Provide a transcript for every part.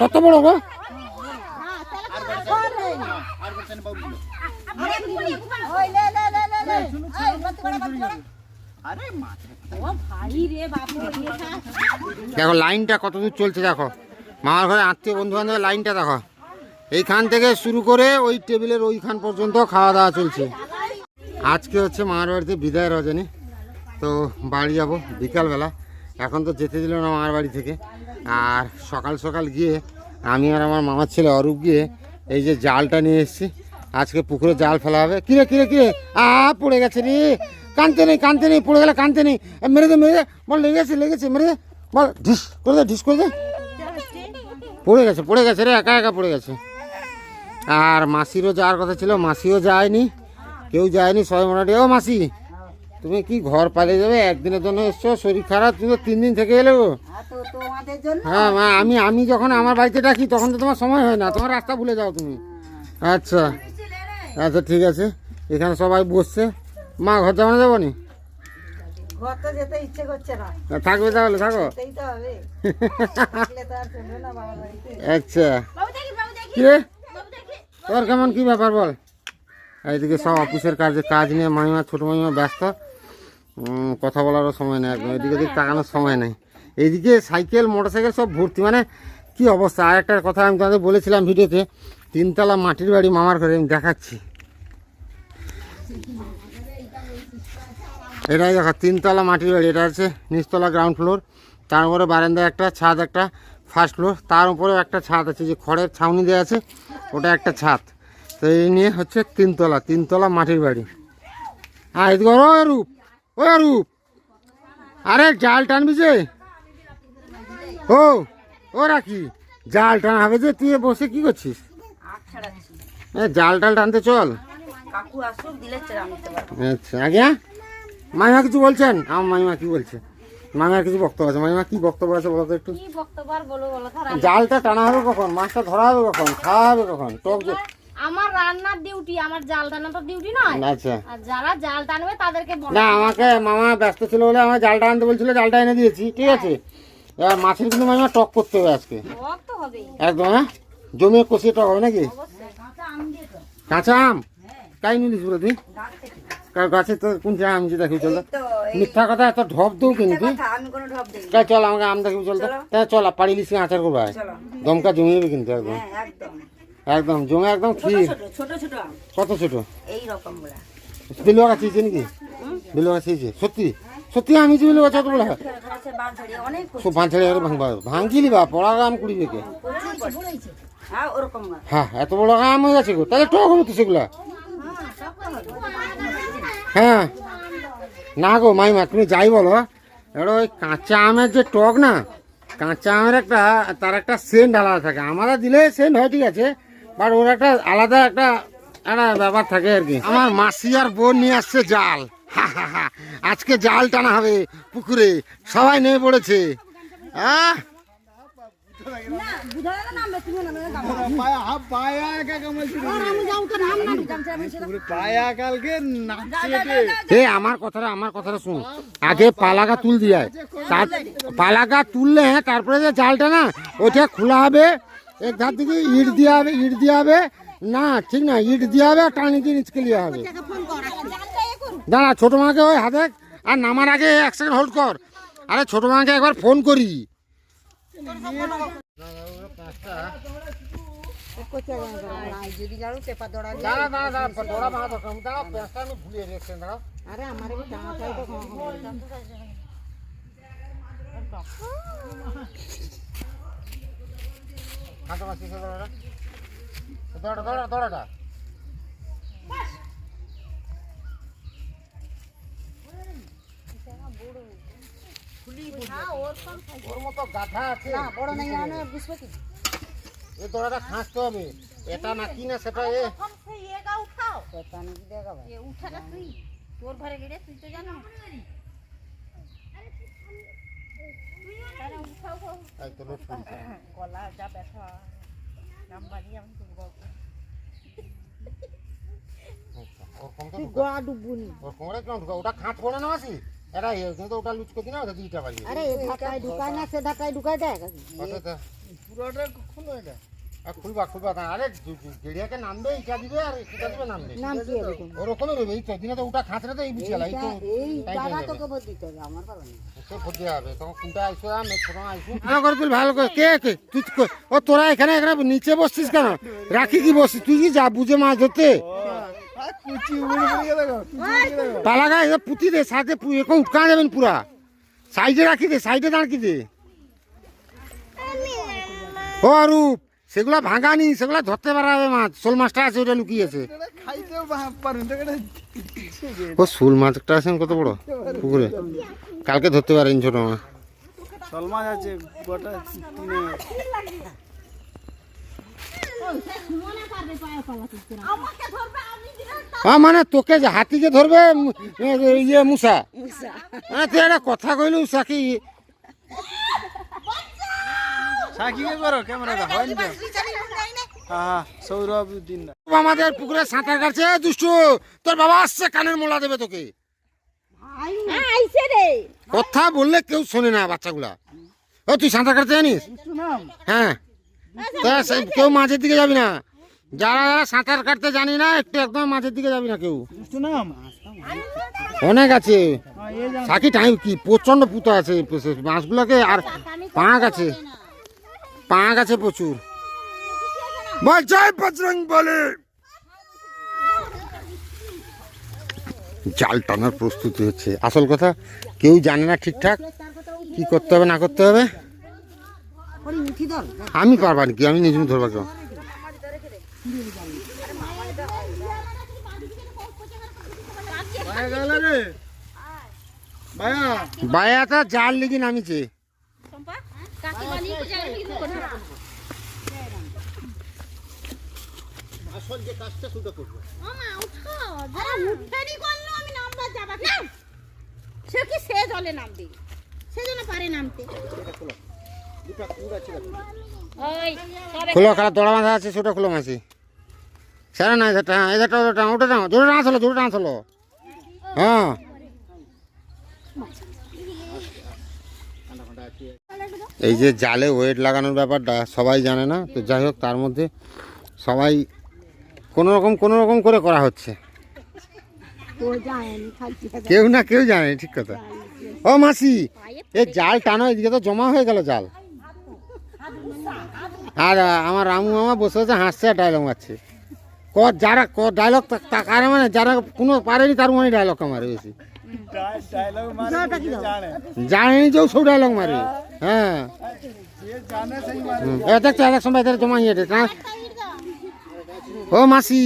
কত বড় গো? দেখো, লাইনটা কত দূর চলছে দেখো। মামার ঘরে আত্মীয় বন্ধু বান্ধবের লাইনটা দেখো। এইখান থেকে শুরু করে ওই টেবিলের ওইখান পর্যন্ত খাওয়া দাওয়া চলছে। আজকে হচ্ছে মামার বাড়িতে বিদায় রজনী। তো বাড়ি যাব বিকালবেলা। এখন তো যেতে দিল না মামার বাড়ি থেকে। আর সকাল সকাল গিয়ে আমি আর আমার মামার ছেলে অরূপ গিয়ে এই যে জালটা নিয়ে এসেছি। আজকে পুকুরে জাল ফেলা হবে। কিরে কিরে কিরে আ, পড়ে গেছে রে। কানতে নেই কানতে নেই, পড়ে গেলে কানতে নেই। মেরে দে মেরে দে। বল, লেগেছে লেগেছে, মেরে দে। বল, ঢিস, করে দে, ঢিস, করে দে। পড়ে গেছে পড়ে গেছে রে, একা একা পড়ে গেছে। আর মাসিরও যাওয়ার কথা ছিল, মাসিও যায়নি। কেউ যায়নি সবাই মোটামুটি। ও মাসি তুমি কি ঘর পালিয়ে যাবে? একদিনের জন্য এসছো শরীর খারাপ তুমি তো তিন দিন থেকে এলে গো। হ্যাঁ মা আমি আমি যখন আমার বাড়িতে ডাকি তখন তো তোমার সময় হয় না তোমার রাস্তা ভুলে যাও তুমি। আচ্ছা। আচ্ছা ঠিক আছে। এখানে সবাই বসছে। মা ঘর যাব না যাব নি? ঘর তো যেতে ইচ্ছে করছে না। থাকবে তাহলে থাকো। আচ্ছা। কে তোর কেমন কি ব্যাপার বল? এইদিকে সব অফিসের কাজে কাজ নিয়ে মামিমা ছোটো মামিমা ব্যস্ত। কথা বলারও সময় নেই, একদম এদিকে দিক তাকানোর সময় নেই। এইদিকে সাইকেল, মোটরসাইকেল সব ভর্তি মানে কি অবস্থা? আর একটা কথা আমি তোমাদের বলেছিলাম ভিডিওতে, তিনতলা মাটির বাড়ি মামার ঘরে, আমি দেখাচ্ছি। এটাই দেখো, তিনতলা মাটির বাড়ি, এটা হচ্ছে নিচতলা গ্রাউন্ড ফ্লোর তার উপরে বারান্দায় একটা, ছাদ একটা ফার্স্ট ফ্লোর তার উপরেও একটা ছাদ আছে, যে খড়ের ছাউনি দেওয়া আছে, ওটা একটা ছাদ। তো এই নিয়ে হচ্ছে তিনতলা তিনতলা মাটির বাড়ি। আর এদিকে রূপ ও রূপ আরে জাল টানবি যে। ও ও রাখি। জাল টানা হবে যে তুই বসে কি করছিস? এ জাল টাল টানতে চল। আচ্ছা আগে মাইমা কিছু বলছেন? আমার মাইমা কি বলছে? মাইমার কিছু বক্তব্য আছে। মাইমা কি বক্তব্য আছে বলো তো একটু? আর জালটা টানা হবে কখন? মাছটা ধরা হবে কখন? খাওয়া হবে কখন? টক যে আমার রান্নার ডিউটি আমার জাল টানা তো ডিউটি নয়। আচ্ছা। আর যারা জাল টানবে তাদেরকে না আমাকে মামা ব্যস্ত ছিল বলে আমার জালটা আনতে বলছিল জালটা এনে দিয়েছি ঠিক আছে? এবার মাছের কিন্তু মামা টক করতে হবে আজকে। টক তো হবেই। একদম হ্যাঁ? জমিয়ে কষিয়ে টক হবে নাকি? কাঁচা আম কাই নিলিস বলে তুই? গাছে তো কোন আম যে দেখি চল মিথ্যা কথা এত ঢপ দেও কিন্তু তুই চল আমাকে আম দেখি চল তো। চল। পাড়ি লিসি আচার করব। দমকা জমিয়ে কিন্তু একদম। হ্যাঁ একদম জমে একদম ক্ষীর ছোট ছোট ছোট কত ছোট? এই রকম বিলুয়া গাছ চেয়েছে নাকি? বিলুয়া গাছ চেয়েছে সত্যি? সত্যি আমি যে বিলুয়া গাছ কত বলা হয়। সব ভাঙছাড়ি করে ভাঙবা ভাঙছিলি বা পড়া আম কুড়ি পড়ছে। হ্যাঁ গাছ হ্যাঁ এত বড় আম হয়ে গেছে গো তাহলে টক হবে তো সেগুলা। হ্যাঁ। না গো মাইমা তুমি যাই বলো। এবার ওই কাঁচা আমের যে টক না কাঁচা আমের একটা তার একটা সেন্ট আলাদা থাকে। আমাদের দিলে সেন্ট হয় ঠিক আছে বাট ওর একটা আলাদা একটা একটা ব্যাপার থাকে আর কি। আমার মাসি আর বোন নিয়ে আসছে জাল। হা হা হা। আজকে জাল টানা হবে পুকুরে। সবাই নেমে পড়েছে। এ আমার কথাটা আমার কথাটা শুন। আগে পালাগা তুল দিয়ে তার পালাগা তুললে হ্যাঁ তারপরে যে জালটা না ওইটা খোলা হবে। এক ধার থেকে ইট দেওয়া হবে ইট দেওয়া হবে। না ঠিক না ইট দেওয়া হবে আর টানি দিয়ে নিচকে লিয়া হবে দাঁড়া ছোট মাকে ওই হাতে আর নামার আগে এক সেকেন্ড হোল্ড কর। আরে ছোট মাকে একবার ফোন করি। যদি জানো পেপার হাতে মাছি দৌড়াটা দৌড়া দৌড়া দৌড়াটা। ওর মতো গাধা আছে। না বড় নেই বুঝবে কি এই দৌড়াটা খাঁচতে হবে এটা না কি না সেটা এ। পেপার নাকি উঠাটা তুই। তোর ঘরে গেলে তুই তো জানো। গলা যা ব্যথা ওর কোমরে কেন ওটা খাঁচ পড়ে না মাসি এটা এ কিন্তু ওটা লুচ করতি না দুইটা বাড়ি ঢাকায় না, সে ঢাকায় ঢুকায় দেয় পুরোটা খুলে আর খুলবা খুলবা না। আরে গেড়িয়াকে নামবে ইটা দিবে আর এটা দিবে নামবে। নাম কি এরকম ওরকমই রইবে এই তো দিনে তো ওটা খাঁচড়ে তো এই বিছিয়ালা এই তো এই তাই টাকা করে দিতে হবে আমার পারবে না সে ভর্তি হবে। তখন কোনটা আইসো আমি ছোট আইসো। ভালো করে তুই ভালো করে কে কে? তুই ও তোরা এখানে এখানে নিচে বসছিস কেন? রাখি কি বসছিস? তুই কি যা বুঝে মাছ ধরতে। পালা গায়ে পুঁতি দে সাথে উটকা যাবেন পুরা। সাইডে রাখি দে সাইডে দাঁড়কি দে? ও রূপ সেগুলা ভাঙানি সেগুলা ধরতে পারা মাছ। শোল মাছটা আছে ওটা লুকিয়েছে। ও শোল মাছটা আছেন কত বড়? পুকুরে। কালকে ধরতে পারেন ছোট মাছ। শোল মাছ আছে হ্যাঁ মানে তোকে যে হাতিকে ধরবে ইয়ে মুসা। মানে তুই একটা কথা কইলু সাকি সাকিকে করো ক্যামেরাটা হয় না হ্যাঁ হ্যাঁ সৌরভ দিন আমাদের পুকুরে সাঁতার কাটছে দুষ্টু। তোর বাবা আসছে কানের মোলা দেবে তোকে। আইছে কথা বললে কেউ শোনে না বাচ্চাগুলা। ও তুই সাঁতার কাটতে জানিস? নাম হ্যাঁ। তা কেউ মাঝের দিকে যাবি না? যারা যারা সাঁতার কাটতে জানি না একটু একদম মাঝের দিকে যাবি না কেউ? অনেক আছে। হ্যাঁ সাকি টাইম কি? প্রচণ্ড পুতো আছে মাছগুলোকে আর পাঁক আছে। পাঁক আছে প্রচুর। বল জয় বজরং বলে। জাল টানার প্রস্তুতি হচ্ছে। আসল কথা কেউ জানে না ঠিকঠাক কি করতে হবে না করতে হবে। আমি পারবা কি আমি নিজে ধরবা কেউ রে বায়াটা জাল লিগে নামিছে। করল আমি নাম্বার যাবা না সে কি সে জলে নামবে? সে জন্য পারে নামতে। খুলো। খারাপ দড়া বাঁধা আছে ছোট খুলো মাছি সেটা না এটা এটা ওটা ওটা জোরে না চলো জোরে না চলো। হ্যাঁ। এই যে জালে ওয়েট লাগানোর ব্যাপারটা সবাই জানে না, তো যাই হোক, তার মধ্যে সবাই কোনো রকম কোনো রকম করে করা হচ্ছে। কেউ না কেউ জানে, ঠিক কথা। ও মাসি, এই জাল টানো, এদিকে তো জমা হয়ে গেল জাল। আর আমার রামু মামা বসে বসে হাসছে আর ডায়লগ মারছে। ক, যারা, ক ডায়লগ কারে মানে যারা কোনো পারেনি তার মনে ডায়লগ মারে বেশি। জানেনি যে সব ডায়লগ মারে হ্যাঁ দেখছ এক সময় জমা ইয়ে ও মাসি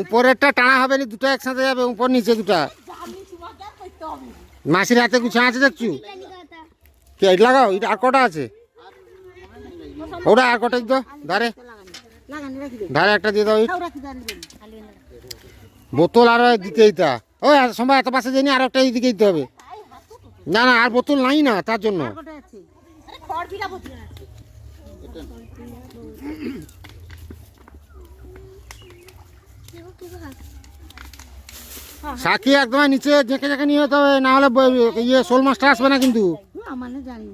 উপরেরটা টানা হবে না দুটো একসাথে যাবে উপর নিচে দুটা মাসির হাতে গুছা আছে দেখছু কে এটা লাগাও এটা আর কটা আছে ওটা আর কটা দিত ধারে ধারে একটা দিয়ে দাও বোতল আরও দিতে দিতা ও সময় এত পাশে যায়নি আর একটা দিকে দিতে হবে। না না আর বোতল নাই না তার জন্য। সাকি একদম নিচে জেঁকে জেঁকে নিয়ে যেতে হবে না হলে ইয়ে শোল মাছটা আসবে না কিন্তু। মানে জানি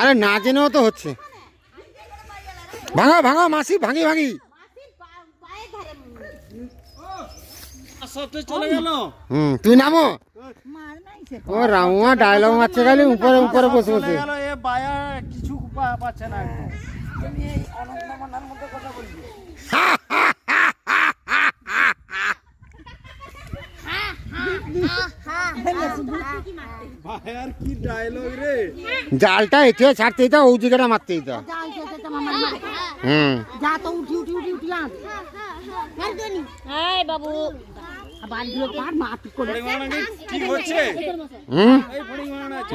আরে না জেনেও তো হচ্ছে। ভাঙা ভাঙা মাসি ভাঙি ভাঙি সত্যি চলে গেল? হুম তুই নামো। ও রামুয়া ডায়লগ মারছে খালি উপরে উপরে বসে বসে। গেল এ বায়া কিছু পাচ্ছে না একদম ভাইয়ার কি ডায়লগ রে? জালটা এটে ছাড়তে দিতা ওই জায়গাটা মারতে দিতা যা তো হুম। যা তো উঠি উঠি উঠি উঠি বাবু।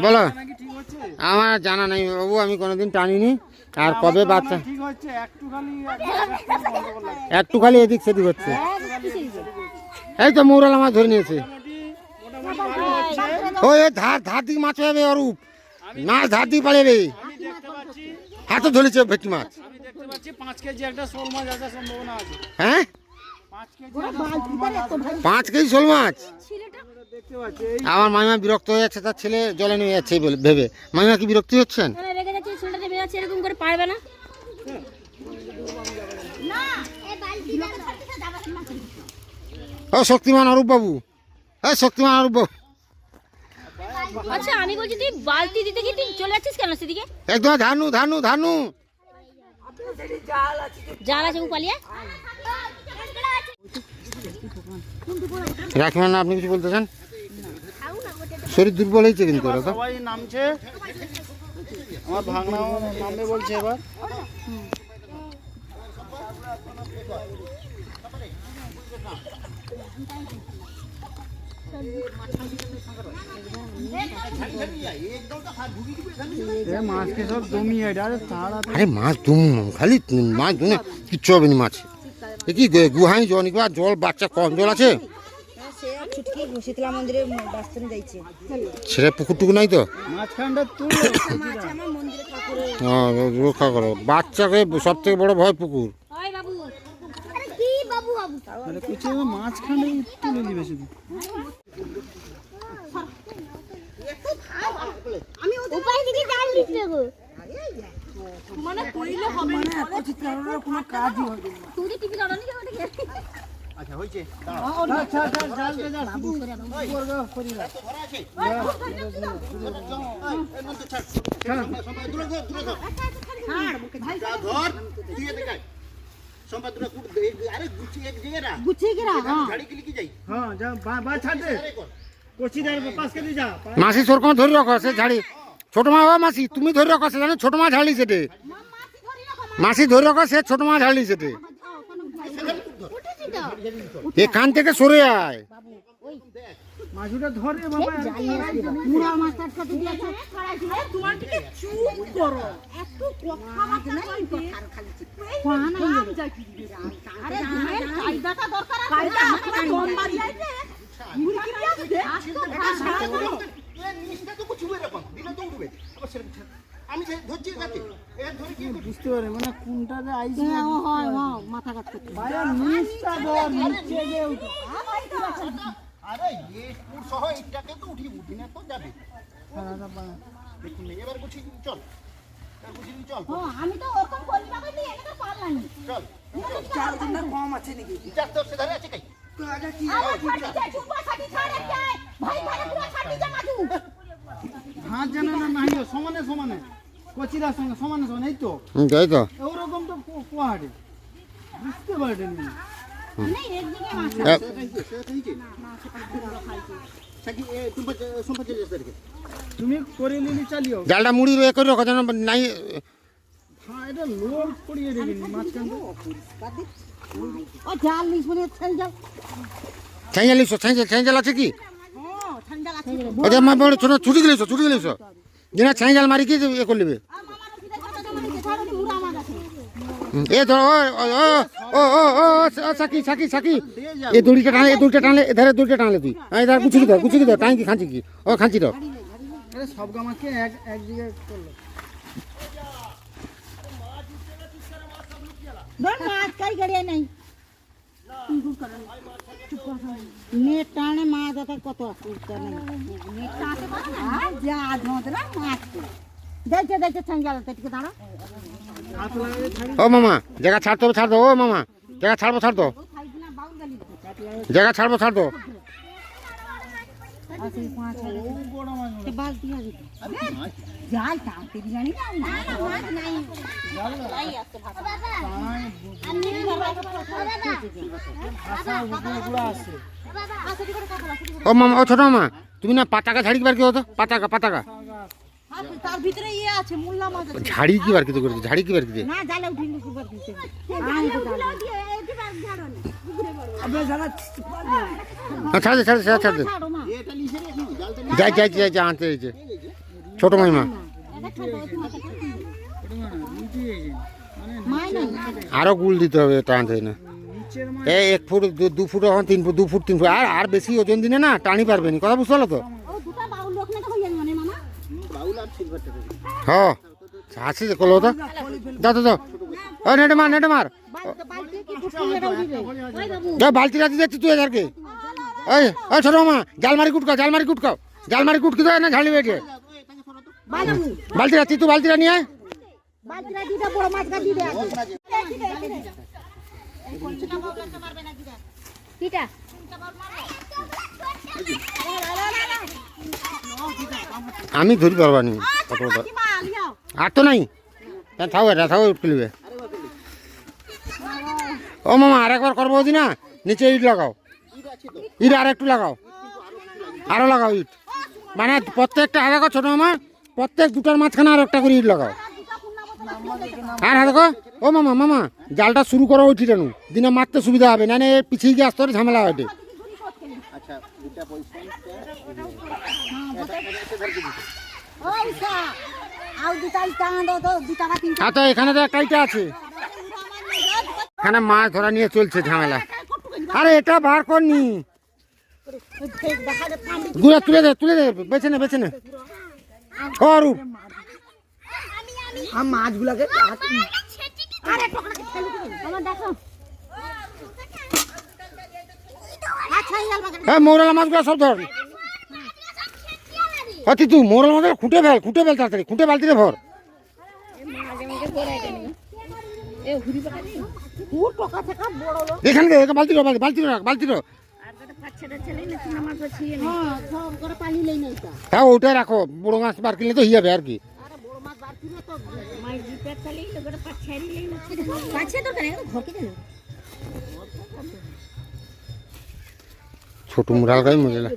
বলো। আমার জানা নেই বাবু আমি কোনোদিন টানিনি। আর কবে বাচ্চা? ঠিক একটু খালি এদিক সেদিক হচ্ছে। এই তো মৌরাল আমার ধরে নিয়েছে। ধার ধার দিক মাছ অরূপ। ধার দিক পাচ্ছি। হাতে ধরেছে ভেটকি মাছ। আমি দেখতে পাচ্ছি পাঁচ কেজি একটা শোল মাছ আসার সম্ভাবনা আছে। হ্যাঁ? পাঁচ কেজি শোল মাছ আছে। আমার মামিমা বিরক্ত হয়ে যাচ্ছে তার ছেলে জলে নেমে যাচ্ছে বলে ভেবে। মামিমা কি বিরক্তি হচ্ছেন? রেগে যাচ্ছে ছেলেটা নেমে যাচ্ছে এরকম করে পারবে না। ও শক্তিমান অরূপ বাবু। হ্যাঁ শক্তিমান অরূপ বাবু। আচ্ছা আমি বলছি তুই বালতি দিতে কি তুই চলে যাচ্ছিস কেন সেদিকে? একদম ধানু ধানু ধানু। জাল আছে জাল ও পালিয়ে? রাখিমান আপনি কিছু বলতে চান? শরীর দুর্বল হয়েছে কিন্তু ওরা তো। সবাই নামছে। আমার ভাঙনা নামবে বলছে এবার। এ মাছকে সব আরে মাছ দুম খালি মাছ দুনে কিচ্ছু হবে না মাছ। কি গে- গুহায় জল নিবা জল বাচ্চা কম জল আছে? যাইছে। সেটা পুকুর টুকু নাই তো? হ্যাঁ, রক্ষা করো। বাচ্চাকে সব থেকে বড় ভয় পুকুর? ওই বাবু। আরে কি বাবু বাবু? তাহলে কুচি মাঝখানে তুলে দিবে শুধু আমি উপায় দিকে জাল দিতে গো মানে কোনো কাজই হবে না তুই যে টিভি জানো নি কেন দেখে আচ্ছা হয়েছে আচ্ছা আচ্ছা জালতে যা শুধু করবে করিবা ধর তুই এদিকে আয়। সম্পাদ দুটো কুট দে, এই- আরে এক জায়গায় রাখ। গুছিয়ে গেরা হ্যাঁ ঝাড়ি গিলি কি যাই? হ্যাঁ যা বা ছাড় দে কর। কচি যা মাসি সরকম ধরে রাখো সে ঝাড়ি ছোট মা ও মাসি তুমি ধরে রাখো সে জানো ছোট মা ঝাড়লি সেটে। মাসি ধরে রাখো সে ছোট মা ঝাড়লি সেটে। এখান থেকে সরে আয়। মাছুটা ছাড়। আমি যে ধরছি যাতে এর ধরে কি বুঝতে পারে মানে কোনটা যে আইস হয় হয় মাথা কাট করতে ভাইয়া নিচটা ধর নিচে যে উঠে। আরে এ পুর সহ এইটাকে তো উঠি উঠি না তো যাবে। দেখুন এবার দিবি, চল। এবার গুছিয়ে চল। আমি তো ওরকম বলি না বলি এটা তো পারলাম চল। চাল দিন কম আছে নাকি? চার তোর সে ধারে আছে কাই? আমার ফাটি যায় চুপা ফাটি ছাড়ে যায় ভাই ভাই পুরো ফাটি যায় হাত জানা না নাই সমানে সমানে। কচিরার সঙ্গে সমানে সমানে এই তো। তাই তো। ওরকম তো কোয়াহাটে বুঝতে পারেনি তুমি করে নিলি চালিও। জালটা মুড়ি এ করে রাখো যেন নাই হ্যাঁ এটা লোড মাঝখান ও জাল নিস বলে আছে কি? যে আমার বড় ছোট ছুটি গেলিছো ছুটি গেলিছো যেন ছাইজাল মারি কি এ করে নেবে এ ধর ও ও ও ও ও ও সাকি সাকি সাকি এ দড়িটা টানলে এ দড়িটা টানলে এধারে দড়িটা টানলে তুই হ্যাঁ এধারে গুছি কি দাও গুছি কি দাও টান কি খাঁচি কি ও খাঁচি আরে সব গামাকে এক এক জায়গায় করল মাছ কাই গাড়িয়া নাই নেট টানে মাছ আছে কত উঠতে নাই নেট টানে আর যা ধোঁত না মাছ দেখছে দেখছে ছাঙ্গাল থেকে দাঁড়া হাত লাগালে ছাড়ি ও মামা জায়গা ছাড়তে হবে ছাড় দো ও মামা জায়গা ছাড়বো ছাড় দো জায়গা ছাড়বো ছাড় দো ও মামা ও ছোট মামা তুমি না পাতাকা ঝাড়ি কি কি হতো? পাতাকা পাতাকা। তার ভিতরে ইয়ে আছে মোল্লা মাছ আছে। ঝাড়ি কি বার কি করেছে? ঝাড়ি কি বার কি না জালে উঠিনি সুপার দিতে হ্যাঁ, ছাড় দে ছাড় যাই যাই যাই যাই আনতে ছোট মাইমা। মাই আরও গুল দিতে হবে টানতে না এই এক ফুট দু- দু ফুট তিন ফুট দু ফুট তিন ফুট। আর আর বেশি ওজন দিনে না টানি পারবে না। কথা বুঝতে পারল তো ও দুটা বাউল লোক না হইয়া মানে মামা বাউল আর সিলভারটা রেখে হ্যাঁ আছে যে কলো তো দাও দাও দাও ও নেটে মার নেটে মার বালতি কি ফুটিয়ে এটা উঠিবে যা বালতি রাতি যাচ্ছি তুই এদারকে ওই ওই ছোট মামা জালমারি কুটকাও জালমারি কুটকাও জালমারি কুটকি দাও না ঝাড়ি বেটে বালতি রাতি তুই বালতিটা নিয়ে আয় বালতিটা দিদা বড় মাছটা দিদে আগে কিটা আমি ধরি পারবা নি। কত আর তো নাই। হ্যাঁ থাও এটা, থাও উঠকে ও মামা আর একবার করব দি না নিচে ইট লাগাও। ইট আর একটু লাগাও। আরও লাগাও ইট। মানে প্রত্যেকটা, হাতে ছোট মামা, প্রত্যেক দুটার মাঝখানে আর একটা করে ইট লাগাও। আর হ্যাঁ দেখো, ও মামা মামা, জালটা শুরু করো ওই ঠিটানু। দিনে মারতে সুবিধা হবে না পিছিয়ে গিয়ে আসতে ঝামেলা হবে। আচ্ছা দুটা পয়সা ওই সা আউ দুটা টান দো দুটা বা তিনটা। তো এখানে তো একটাইটা আছে। এখানে মাছ ধরা নিয়ে চলছে ঝামেলা। আরে এটা বার করনি। গুড়া তুলে দে তুলে দে বেছে নে বেছে নে। আম মাছগুলোকে আমার দেখো আচ্ছা ইয়াল বাগান হ্যাঁ মৌরালা মাছগুলো সব ধর। অতি তুই মৌরাল মাছ খুঁটে ফেল খুঁটে ফেল তাড়াতাড়ি খুঁটে বালতিতে ভর। পুর থেকে এখানে বালতি বালতি বালতি রাখ বালতি রাখ হ্যাঁ সব করে পানি লই নাই তা হ্যাঁ ওটাই রাখো বড় মাছ বার কিনলে তো হয়ে যাবে আর কি। পাচ্ছে তো ঘরকে কেন ছোট মুরাল গাই মরিয়ালা।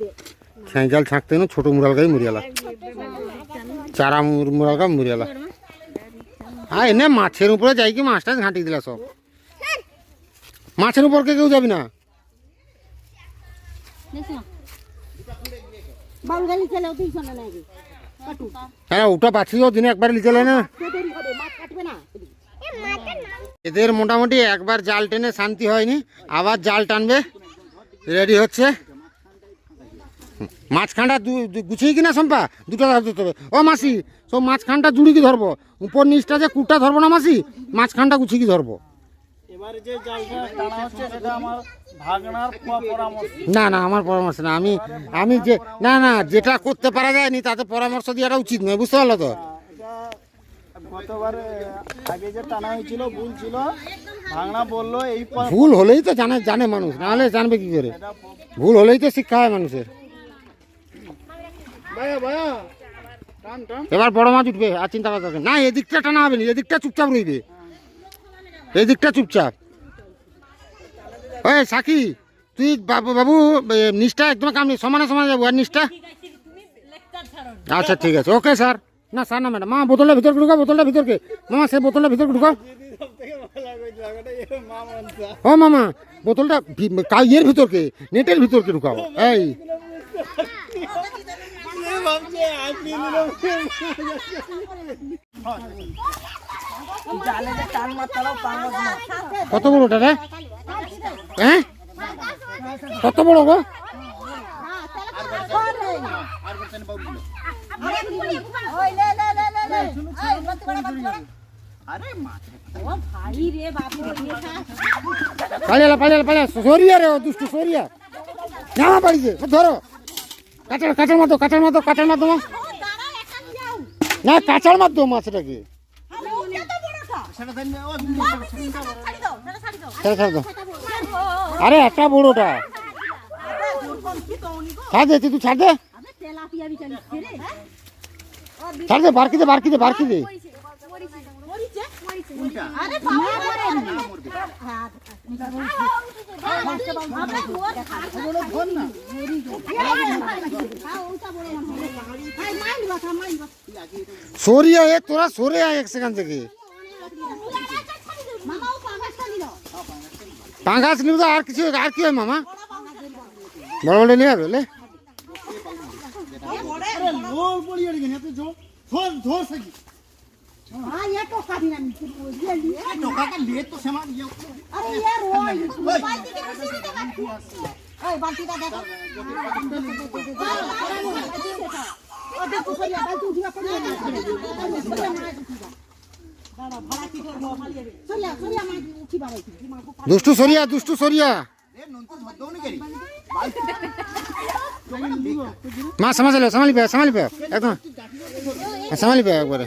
ছাই জাল ছাঁকতে না, ছোট মুরাল গাই মরিয়ালা। চারা মুর- মুরাল গাই মরিয়ালা। হ্যাঁ এনে মাছের উপরে যাই কি মাছটা ঘাঁটি দিলা সব। মাছের উপর কে কেউ যাবি না? হ্যাঁ ওটা বাছিও দিনে একবার কাটবে না। এদের মোটামুটি একবার জাল টেনে শান্তি হয়নি, আবার জাল টানবে। রেডি হচ্ছে। মাঝখানটা গুছিয়ে কিনা সম্পা দুটো ধরতে হবে। ও মাসি সব মাঝখানটা জুড়ি কি ধরবো? উপর নিচটা যে কুটা ধরবো না মাসি মাঝখানটা গুছিয়ে কি ধরবো? না না আমার পরামর্শ না। আমি আমি যে না না যেটা করতে পারা যায়নি তাতে পরামর্শ দেওয়াটা উচিত নয় বুঝতে পারল তো? ভুল হলেই তো জানে জানে মানুষ নাহলে জানবে কি করে? ভুল হলেই তো শিক্ষা হয় মানুষের ভাইয়া ভাইয়া টান টান এবার বড় মাছ উঠবে, আর চিন্তা করা নেই। না। এদিকটা টানা হবে না, এদিকটা চুপচাপ রইবে। এদিকটা চুপচাপ। ওই সাকি, তুই বাবু নিচটা একদম কামনি সমানে সমানে যাব, আর নিষ্ঠা আচ্ছা ঠিক আছে। Okay, sir. না স্যার না, ম্যাডাম। মা, বোতলটা ভিতর ঢুকাও, বোতলটা ভিতরকে। মামা, সে বোতলটা ভিতর ঢুকাও। ও, মামা, বোতলটা ইয়ের ভিতরকে, নেটের ভিতরকে ঢুকাও। এই। কত বড় ওটা রে? হ্যাঁ? কত বড় গো? পালিয়ালা পালিয়ালা পালিয়া সরিয়া রে দুষ্টু, সরিয়া। জামা পালিছে ধরো। কাঁচার কাঁচার মাতো কাঁচার মাতো কাঁচার মাধ্যম। না, কাঁচার মাধ্যম মাছটাকে আরে, একটা বড়টা। ছাড় দে তুই ছাড় দে। ছাড় দে, বারকি দে বারকি দে বারকি দে। সরিয়া এ তোরা সরে আয় এক সেখান থেকে। পাঙ্গাস নিব আর কিছু আর কি হয় মামা? বড় বড় নিয়ে গেছে ধর ধর সাকি হ্যাঁ ये तो काटी ना ये ली টোকাকে লিয়ে তো সেমা ইয়ে अरे यार ओए बाल्टी के कुछ नहीं देखा ओए बाल्टी का देखो ओ देखो सरिया बाल्टी उठिया पड़ी है दादा भाड़ा की तो मालिए सरिया सरिया मां उठी बारे की मां को দুষ্টু সরিয়া দুষ্টু সরিয়া এ নন্টু ধরদও নি গেরি মা সামাল সামালি পে সামালি পে একদম সামালি পে একবারে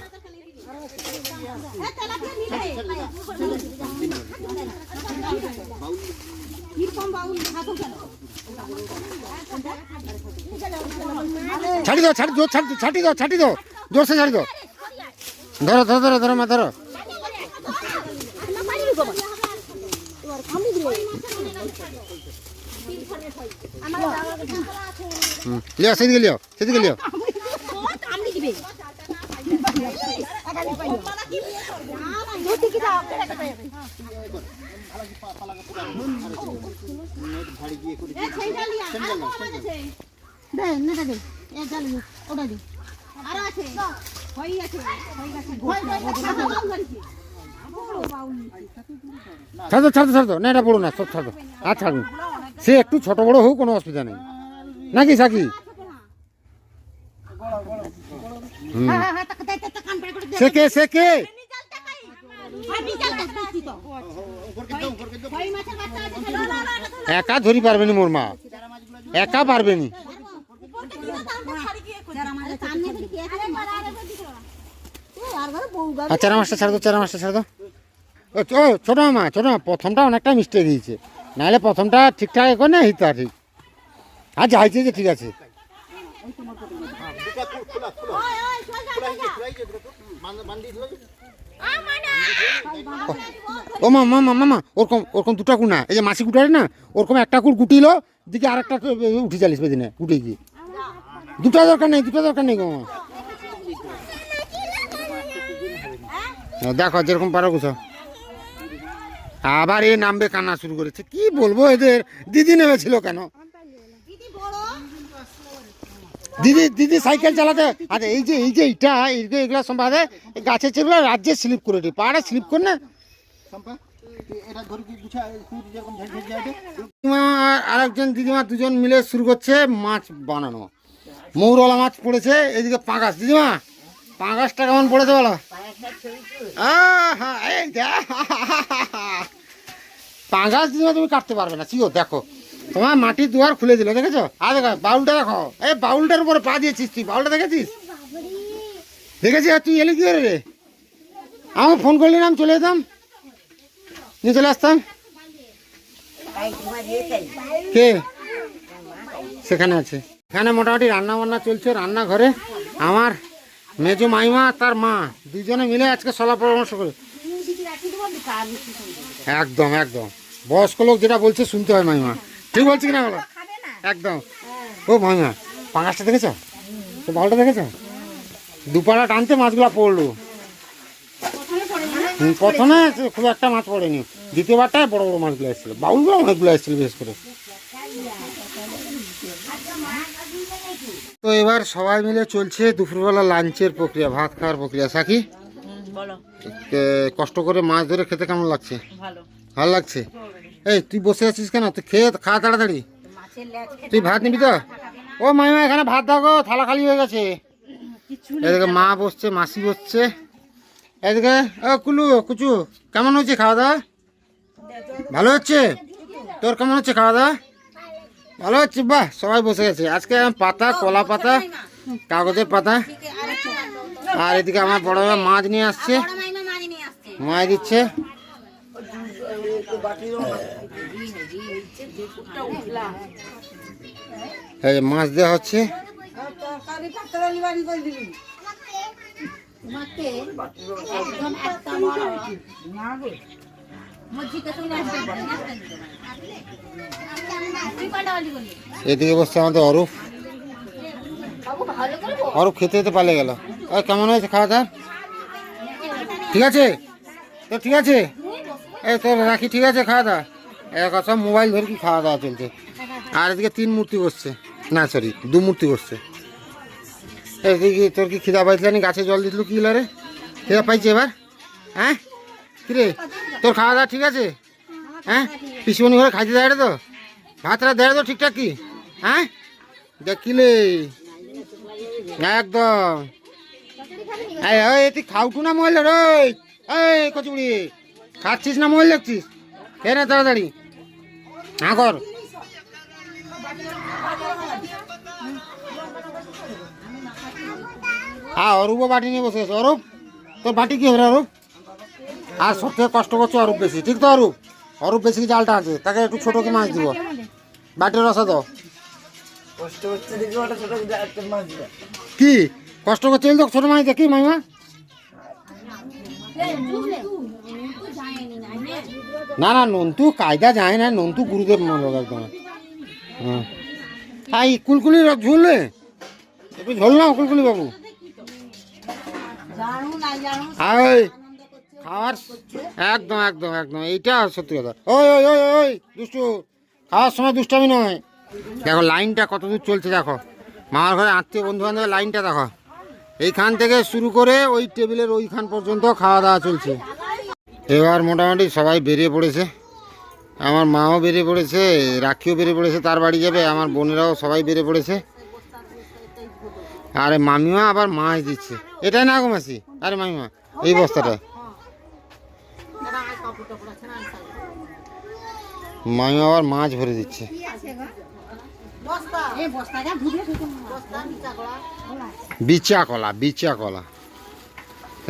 ছাড়ি দাও ছাড়ি দাও ছাড়ি ছাড়ি দাও ছাড়ি দাও। জোরসে ছাড়ি দাও। ধরো ধরো ধরো ধরো, মা, ধরো। লিও, সেদিকে লিও। ছাড়ো ছাড়ো ছাড়ো না, এটা বড়ো না, সব ছাড়ো। আর ছাড়ুন সে একটু ছোট বড় হোক, কোনো অসুবিধা নেই। নাকি, সাকি? পেড়ে সে কে সে কে? একা ধরি পারবেনি মোর মা। একা পারবেনি। চারা মাছটা ছাড় দাও চারা মাছটা ছাড় দাও ও ছোট মা ছোট মা প্রথমটা অনেকটা মিস্টেক হয়েছে নাহলে প্রথমটা ঠিকঠাক করে না হিতা ঠিক আর যা হয়েছে যে ঠিক আছে। ও মা মামা মামা ওরকম ওরকম দুটা কুনা এই যে মাসি কুটারে না, ওরকম একটা কুড় কুটিলো, দিকে আর একটা উঠে চালিস বেদিনে, কুটে গিয়ে। দুটা দরকার নেই, দুটা দরকার নেই মামা দেখো যেরকম পারো গুছো। আবার এ নামবে কান্না শুরু করেছে। কি বলব এদের? দিদি নেমেছিল কেন? দিদি দিদি সাইকেল চালাতে আচ্ছা এই যে এই যে এইটা এইগুলো এগুলো সম্পাদে গাছের চেগুলো রাজ্যে স্লিপ করে দিই পাহাড়ে স্লিপ করে না। এটা গুছা আর আরেকজন দিদিমা দুজন মিলে শুরু করছে মাছ বানানো। মৌরলা মাছ পড়েছে এদিকে পাঙাশ। দিদিমা পাঙাশটা কেমন পড়েছে বলো। পাঙাশ দিদিমা তুমি কাটতে পারবে না। চিও দেখো। তোমার মাটির দুয়ার খুলে দিল দেখেছ? আর দেখো বাউলটা দেখো। এই বাউলটার উপরে পা দিয়েছিস তুই বাউলটা দেখেছিস? দেখেছি আর তুই এলি কি রে? আমাকে ফোন করলি না আমি চলে যেতাম? নিয়ে চলে আসতাম? কে? সেখানে আছে। এখানে মোটামুটি রান্না বান্না চলছে রান্নাঘরে আমার মেজো মাইমা তার মা দুজনে মিলে আজকে সলা পরামর্শ করে একদম একদম। বয়স্ক লোক যেটা বলছে শুনতে হয় মাইমা। ঠিক বলছি কিনা বলো? একদম। ও মাইমা পাঙাশটা দেখেছ? তো বলটা দেখেছ? দুপাড়া টানতে মাছগুলো পড়ল। প্রথমে খুব একটা মাছ পড়েনি। দ্বিতীয়বারটায় বড় বড় মাছগুলো এসেছিল। বাউলগুলো অনেকগুলো এসেছিল বিশেষ করে। তো এবার সবাই মিলে চলছে দুপুরবেলা লাঞ্চের প্রক্রিয়া ভাত খাওয়ার প্রক্রিয়া। সাকি? কষ্ট করে মাছ ধরে খেতে কেমন লাগছে? ভালো। লাগছে? এই, তুই বসে আছিস কেন? তুই খেয়ে খা তাড়াতাড়ি। তুই ভাত নিবি তো? ও মাইমা, এখানে ভাত দাও গো, থালা খালি হয়ে গেছে। এদিকে মা বসছে, মাসি বসছে। এদিকে, ও কুলু, কুচু, কেমন হচ্ছে খাওয়া দাওয়া? ভালো হচ্ছে? তোর কেমন হচ্ছে খাওয়া দাওয়া? ভালো হচ্ছে, বাহ, সবাই বসে গেছে। আজকে পাতা, কলা পাতা, কাগজের পাতা। আর এদিকে আমার বড় মাছ নিয়ে আসছে। মাছ দিচ্ছে। মাছ দেওয়া হচ্ছে। এদিকে বসছে আমাদের অরূপ। অরূপ খেতে খেতে পালে গেল। আর কেমন হয়েছে খাওয়া দাওয়া? ঠিক আছে? তো ঠিক আছে? এই তোর রাখি ঠিক আছে, খাওয়া দাওয়া? এক সব মোবাইল ধরে কি খাওয়া দাওয়া চলছে? আর এদিকে তিন মূর্তি বসছে। না সরি দু মূর্তি বসছে। এদিকে তোর কি খিদা পাইছিল নি গাছে জল দিছিল কি রে? খিদা পাইছে এবার? হ্যাঁ? কিরে, তোর খাওয়া দাওয়া ঠিক আছে? হ্যাঁ? পিসুমনি ঘরে খাইতে দেয় তো? ভাতটা দেয় তো ঠিকঠাক কি? হ্যাঁ? দেখিলে একদম। এই ওই তুই খাউটু না মহিলা রে এই, কচুড়ি। খাচ্ছিস না মহিলা দেখছিস? হে না তাড়াতাড়ি? হ্যাঁ কর। হ্যাঁ অরূপও বাটি নিয়ে বসে আছে। অরূপ তোর বাটি কি হবে রে অরূপ? আর সব থেকে কষ্ট করছে অরূপ বেশি। ঠিক তো অরূপ? অরূপ বেশি জালটা আছে? তাকে একটু ছোটো কি মাছ দিব। বাটির রসা দাও। কষ্ট হচ্ছে দেখি ওটা ছোট একটা মাছ দিবে। কি? কষ্ট করছে ছোটো মাছ দেখি মাইমা। না না নন্তু কায়দা যায় না নন্তু গুরুদেব লোক একদম। হ্যাঁ। আই কুলকুলি ঝুললে একটু ঝোল না কুলকুলি বাবু। আই খাওয়ার একদম একদম একদম, এইটা সত্যি কথা। ওই ওই ওই ওই, দুষ্টু, খাওয়ার সময় দুষ্টামি নয়। দেখো, লাইনটা কত দূর চলছে, দেখো। মামার ঘরে আত্মীয় বন্ধু বান্ধবের লাইনটা দেখো। এইখান থেকে শুরু করে ওই টেবিলের ওইখান পর্যন্ত খাওয়া দাওয়া চলছে। এবার মোটামুটি সবাই বেরিয়ে পড়েছে। আমার মাও বেরিয়ে পড়েছে, রাখিও বেরিয়ে পড়েছে, তার বাড়ি যাবে, আমার বোনেরাও সবাই বেরিয়ে পড়েছে। আরে মামিমা আবার মাছ দিচ্ছে। এটাই না গো মাসি? আরে মামিমা, এই বস্তাটা। মামিমা আবার মাছ ভরে দিচ্ছে। বিচা কলা বিচা কলা।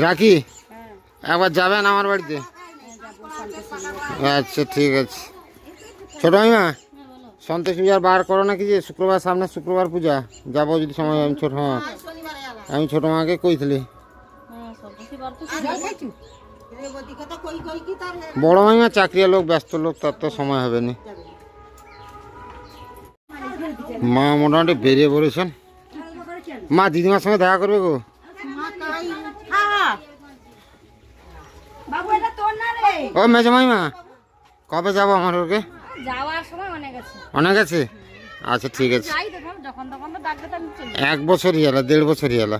রাখি? একবার যাবেন আমার বাড়িতে? আচ্ছা ঠিক আছে। ছোট মামিমা, সন্তোষ পূজার বার করো নাকি যে শুক্রবার সামনে শুক্রবার পূজা? যাব যদি সময় আমি ছোট হ্যাঁ আমি ছোট মাকে কইছিলি। দেখাইছু রে কই কই বড় মামিমা চাকরিয়া লোক, ব্যস্ত লোক, তার তো সময় হবে না। মা মোটামুটি বেরিয়ে পড়েছেন। মা দিদিমার সঙ্গে দেখা করবে গো? ও মেজো মামিমা কবে যাব আমার ওকে? যাওয়ার সময় অনেক আছে। অনেক আছে? আচ্ছা ঠিক আছে। এক বছরই এলা দেড় বছরই এলা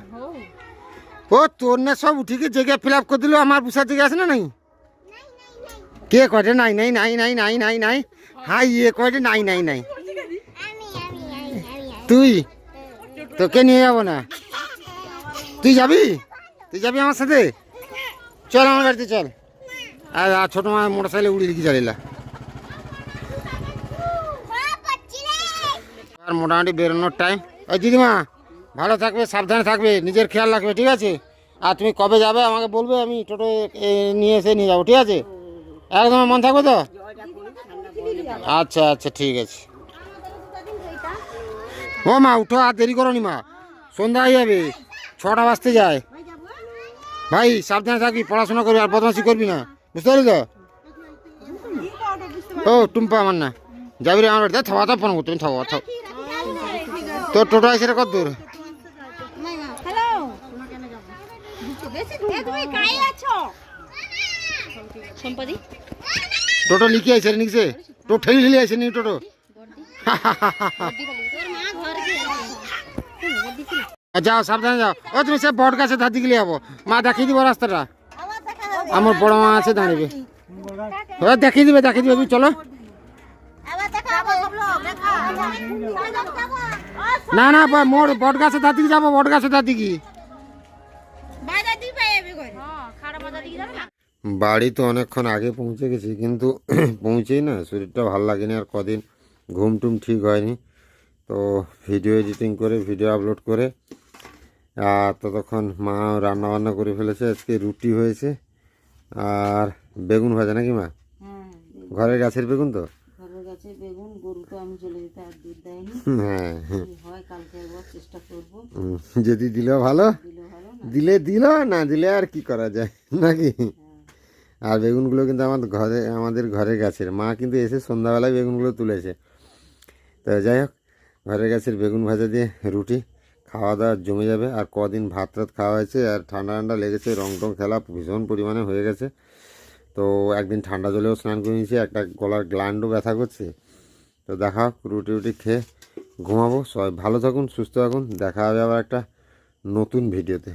ও তোর না সব উঠিকে জেগে ফিল আপ করে দিল আমার বুসার দিকে আছে না নাই? কে কটে নাই নাই নাই নাই নাই নাই নাই। হাই ইয়ে কটে নাই নাই নাই। তুই? তোকে নিয়ে যাব না। তুই যাবি? তুই যাবি আমার সাথে? চল আমার বাড়িতে, চল। আর ছোট মা মোটর সাইকেলে দিকে চালিলা আর মোটামুটি বেরোনোর টাইম ওই দিদিমা, ভালো থাকবে, সাবধানে থাকবে, নিজের খেয়াল রাখবে, ঠিক আছে? আর তুমি কবে যাবে আমাকে বলবে, আমি টোটো নিয়ে এসে নিয়ে যাব, ঠিক আছে? একদম মন থাকবে তো? আচ্ছা আচ্ছা ঠিক আছে। ও মা, উঠো, আর দেরি করো নি মা। সন্ধ্যা হয়ে যাবে, ছটা বাজতে যায়। ভাই সাবধানে থাকবি পড়াশোনা করবি আর বদমাশি করবি না। বুঝতে পারলি তো? ও টুম্পা আমার না। যাবি রে আমার বাড়িতে। থাবা তো ফোন করতো তুমি থাবা থাও। তোর টোটো আছে রে কত দূর? টোটো লিখে আছে রে নিচে। টো ঠেলি ঠেলি আছে নি টোটো? যাও, সাবধানে যাও। ও তুমি সে বট গাছে ধার দিকে যাব মা, দেখিয়ে দিব রাস্তাটা। আমার বড় মা আছে, দাঁড়িয়ে। দেখিয়ে দিবে দেখিয়ে দিবে, তুমি চলো। না না মোর বট গাছের ধার দিকে যাব, বট গাছের ধার দিকে। বাড়ি তো অনেকক্ষণ আগে পৌঁছে গেছি, কিন্তু পৌঁছেই না, শরীরটা ভালো লাগেনি আর কদিন ঘুম টুম ঠিক হয়নি। তো ভিডিও এডিটিং করে, ভিডিও আপলোড করে আর ততক্ষণ মা রান্না বান্না করে ফেলেছে আজকে রুটি হয়েছে আর বেগুন ভাজা নাকি মা? হ্যাঁ। ঘরের গাছের বেগুন তো? ঘরের কাছে বেগুন গরু তো আমি চলে যেতে আর দুধ দেয়নি। হ্যাঁ হ্যাঁ। হয় কালকে একবার চেষ্টা করব। যদি দিলে ভালো? দিলে দিল না দিলে আর কি করা যায় নাকি? আর বেগুনগুলো কিন্তু আমাদের ঘরে আমাদের ঘরের গাছের। মা কিন্তু এসে সন্ধ্যাবেলায় বেগুনগুলো তুলেছে। তো যাই হোক ঘরের গাছের বেগুন ভাজা দিয়ে রুটি খাওয়া দাওয়া জমে যাবে। আর কদিন ভাত টাত খাওয়া হয়েছে আর ঠান্ডা ঠান্ডা লেগেছে রং টং খেলা ভীষণ পরিমাণে হয়ে গেছে। তো একদিন ঠান্ডা জলেও স্নান করে নিয়েছি, একটা গলার গ্ল্যান্ডও ব্যথা করছে। তো দেখা রুটি রুটি খেয়ে ঘুমাবো। সবাই ভালো থাকুন, সুস্থ থাকুন। দেখা হবে আবার একটা নতুন ভিডিওতে।